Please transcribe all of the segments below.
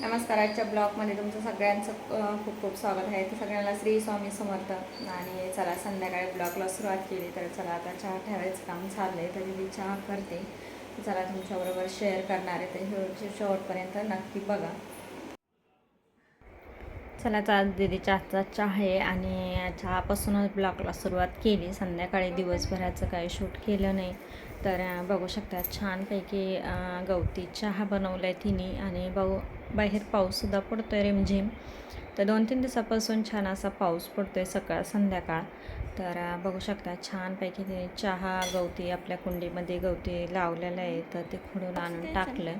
नमस्कार आजच्या ब्लॉगमध्ये तुमचं सगळ्यांचं खूप खूप स्वागत आहे. तर सगळ्यांना श्री स्वामी समर्थ. आणि चला संध्याकाळी ब्लॉगला सुरुवात केली. तर चला आता चहा ठेवायचं काम चाललं आहे तरी मी चहा करते. चला तुमच्याबरोबर शेअर करणार आहे. तर शेवटपर्यंत नक्की बघा. चला तर आज दीदीच्या हातचा चहा आहे. आणि चहापासूनच ब्लॉगला सुरुवात केली. संध्याकाळी दिवसभराचं काही शूट केलं नाही. तर बघू शकता छानपैकी गवती चहा बनवला आहे तिने आणि भाऊ बाहेर पाऊससुद्धा पडतो आहे रिमझिम. तर दोन तीन दिवसापासून छान असा पाऊस पडतो आहे सकाळ संध्याकाळ. तर बघू शकता छानपैकी तिने चहा गवती आपल्या कुंडीमध्ये गवती लावलेलं आहे. तर ते खुडून आणून टाकलं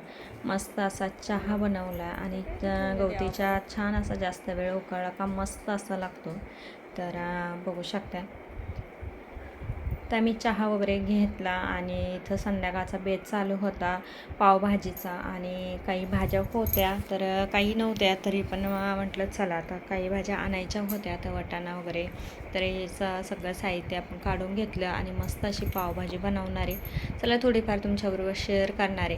मस्त असा चहा बनवला आणि त्या गवतीच्या छान असा जास्त वेळ उकळला का मस्त असा लागतो. तर बघू शकता. तर मी चहा वगैरे घेतला आणि इथं संध्याकाळचा बेत चालू होता पावभाजीचा आणि काही भाज्या होत्या तर काही नव्हत्या तरी पण म्हटलं चला आता काही भाज्या आणायच्या होत्या तर वटाणा वगैरे. तर याचं सगळं साहित्य आपण काढून घेतलं आणि मस्त अशी पावभाजी बनवणारे. चला थोडीफार तुमच्याबरोबर शेअर करणारे.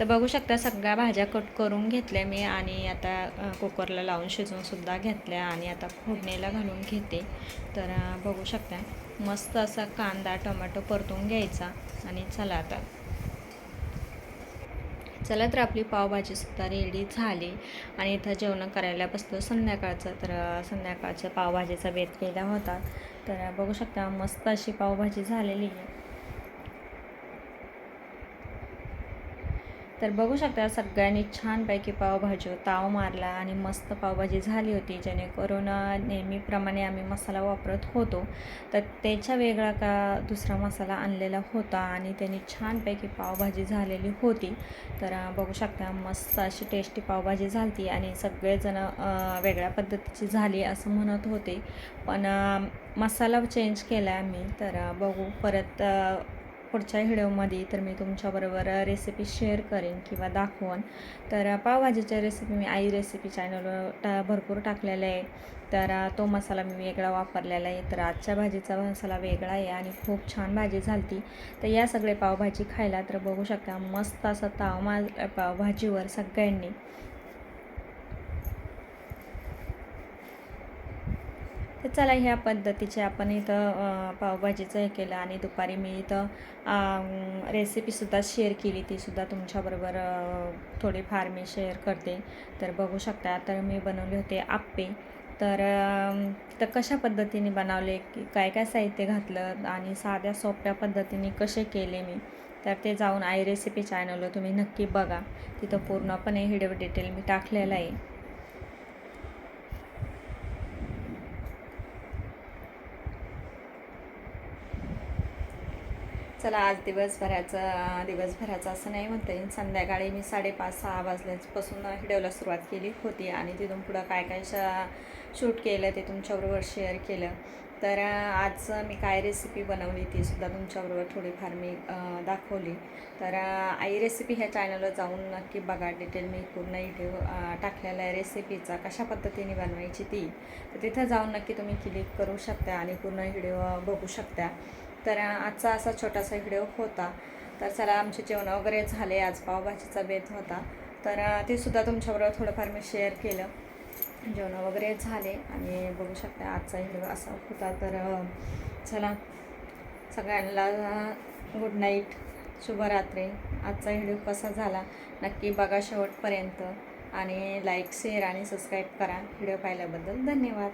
तर बघू शकता सगळ्या भाज्या कट करून घेतल्या मी आणि आता कुकरला लावून शिजवूनसुद्धा घेतल्या आणि आता फोडणीला घालून घेते. तर बघू शकता मस्त असा कांदा टोमॅटो परतून घ्यायचा आणि चला आता. चला तर आपली पावभाजीसुद्धा रेडी झाली आणि इथं जेवण करायला बसतो संध्याकाळचं तर संध्याकाळच्या संध्याकाळचं पावभाजीचा वेध केला होता. तर बघू शकता मस्त अशी पावभाजी झालेली आहे. तर बघू शकता सगळ्यांनी छानपैकी पावभाजी ताव मारला आणि मस्त पावभाजी झाली होती जेणेकरून नेहमीप्रमाणे आम्ही मसाला वापरत होतो. तर त्याच्या वेगळा का दुसरा मसाला आणलेला होता आणि त्याने छानपैकी पावभाजी झालेली होती. तर बघू शकता मस्त अशी टेस्टी पावभाजी झाली आणि सगळेजणं वेगळ्या पद्धतीची झाली असं म्हणत होते. पण मसाला चेंज केला आहे आम्ही. तर बघू परत पुढच्या व्हिडिओमध्ये तर मी तुमच्याबरोबर रेसिपी शेअर करेन किंवा दाखवून. तर पावभाजीच्या रेसिपी मी आई रेसिपी चॅनलवर टा भरपूर टाकलेल्या आहे. तर तो मसाला मी वेगळा वापरलेला आहे. तर आजच्या भाजीचा मसाला वेगळा आहे आणि खूप छान भाजी झालती. तर या सगळे पावभाजी खायला तर बघू शकता मस्त असा ताव मा पावभाजीवर सगळ्यांनी. तर चला ह्या पद्धतीचे आपण इथं पावभाजीचं हे केलं आणि दुपारी मी इथं रेसिपीसुद्धा शेअर केली. तीसुद्धा तुमच्याबरोबर थोडीफार मी शेअर करते. तर बघू शकता तर मी बनवले होते आप्पे. तर तर कशा पद्धतीने बनवले की काय काय साहित्य घातलं आणि साध्या सोप्या पद्धतीने कसे केले मी तर ते जाऊन आई रेसिपी चॅनलवर तुम्ही नक्की बघा. तिथं पूर्णपणे व्हिडिओ डिटेल मी टाकलेला आहे. चला आज दिवसभराचं दिवसभराचं असं नाही म्हणता येईल. संध्याकाळी मी साडेपाच सहा वाजल्यापासून व्हिडिओला सुरुवात केली होती आणि तिथून पुढं काय काय शा शूट केलं ते तुमच्याबरोबर शेअर केलं. तर आज मी काय रेसिपी बनवली ती सुद्धा तुमच्याबरोबर थोडीफार मी दाखवली. तर आई रेसिपी ह्या चॅनलवर जाऊन नक्की बघा. डिटेल मी पूर्ण व्हिडिओ टाकलेला आहे रेसिपीचा कशा पद्धतीने बनवायची ती. तर तिथं जाऊन नक्की तुम्ही क्लिक करू शकता आणि पूर्ण व्हिडिओ बघू शकता. तर आजचा असा छोटासा व्हिडिओ होता. तर चला आमचे जेवण वगैरे झाले. आज पावभाजीचा बेत होता. तर ते सुद्धा तुमच्याबरोबर थोडंफार मी शेअर केलं. जेवण वगैरे झाले आणि बघू शकता आजचा व्हिडिओ असा होता. तर चला सगळ्यांना गुड नाईट शुभरात्री. आजचा व्हिडिओ कसा झाला नक्की बघा शेवटपर्यंत. आणि लाईक शेअर आणि सबस्क्राईब करा. व्हिडिओ पाहिल्याबद्दल धन्यवाद.